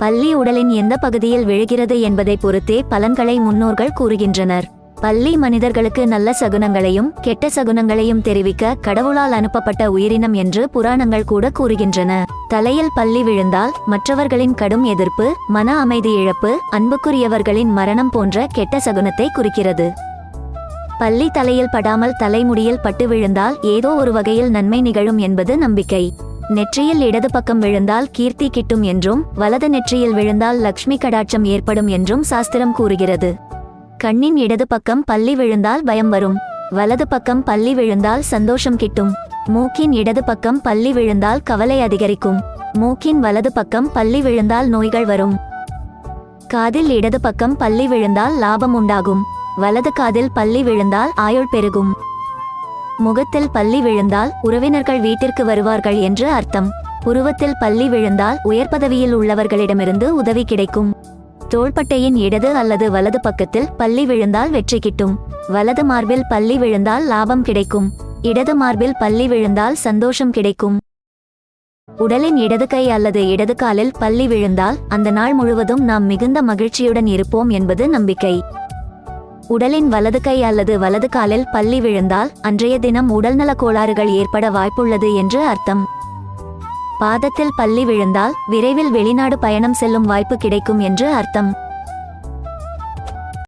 பள்ளி உடலின் எந்த பகுதியில் விழுகிறது என்பதை பொறுத்தே பலன்களை முன்னோர்கள் கூறுகின்றனர். பள்ளி மனிதர்களுக்கு நல்ல சகுனங்களையும் கெட்ட சகுனங்களையும் தெரிவிக்க கடவுளால் அனுப்பப்பட்ட உயிரினம் என்று புராணங்கள் கூட கூறுகின்றன. தலையில் பள்ளி விழுந்தால் மற்றவர்களின் கடும் எதிர்ப்பு மன அமைதி இழப்பு அன்புக்குரியவர்களின் மரணம் போன்ற கெட்ட சகுனத்தை குறிக்கிறது. பள்ளி தலையில் படாமல் தலைமுடியில் பட்டு விழுந்தால் ஏதோ ஒரு வகையில் நன்மை நிகழும் என்பது நம்பிக்கை. நெற்றியில் இடது பக்கம் விழுந்தால் கீர்த்தி கிட்டும் என்றும் வலது நெற்றியில் விழுந்தால் லக்ஷ்மி கடாட்சம் ஏற்படும் என்றும் சாஸ்திரம் கூறுகிறது. கண்ணின் இடது பக்கம் பள்ளி விழுந்தால் பயம் வரும் வலது பக்கம் பள்ளி விழுந்தால் சந்தோஷம் கிட்டும். மூக்கின் இடது பக்கம் பள்ளி விழுந்தால் கவலை அதிகரிக்கும் மூக்கின் வலது பக்கம் பள்ளி விழுந்தால் நோய்கள் வரும். காதில் இடது பக்கம் பள்ளி விழுந்தால் லாபம் உண்டாகும் வலது காதில் பள்ளி விழுந்தால் ஆயுள் பெருகும். முகத்தில் பள்ளி விழுந்தால் உறவினர்கள் வீட்டிற்கு வருவார்கள் என்று அர்த்தம். புருவத்தில் பள்ளி விழுந்தால் உயர் பதவியில் உள்ளவர்களிடமிருந்து உதவி கிடைக்கும். தோள்பட்டையின் இடது அல்லது வலது பக்கத்தில் பள்ளி விழுந்தால் வெற்றி கிட்டும். வலது மார்பில் பள்ளி விழுந்தால் லாபம் கிடைக்கும். இடது மார்பில் பள்ளி விழுந்தால் சந்தோஷம் கிடைக்கும். உடலின் இடது கை அல்லது இடது காலில் பள்ளி விழுந்தால் அந்த நாள் முழுவதும் நாம் மிகுந்த மகிழ்ச்சியுடன் இருப்போம் என்பது நம்பிக்கை. உடலின் வலது கை அல்லது வலது காலில் பள்ளி விழுந்தால் அன்றைய தினம் உடல்நல கோளாறுகள் ஏற்பட வாய்ப்புள்ளது என்று அர்த்தம். பாதத்தில் பள்ளி விழுந்தால் விரைவில் வெளிநாடு பயணம் செல்லும் வாய்ப்பு கிடைக்கும் என்று அர்த்தம்.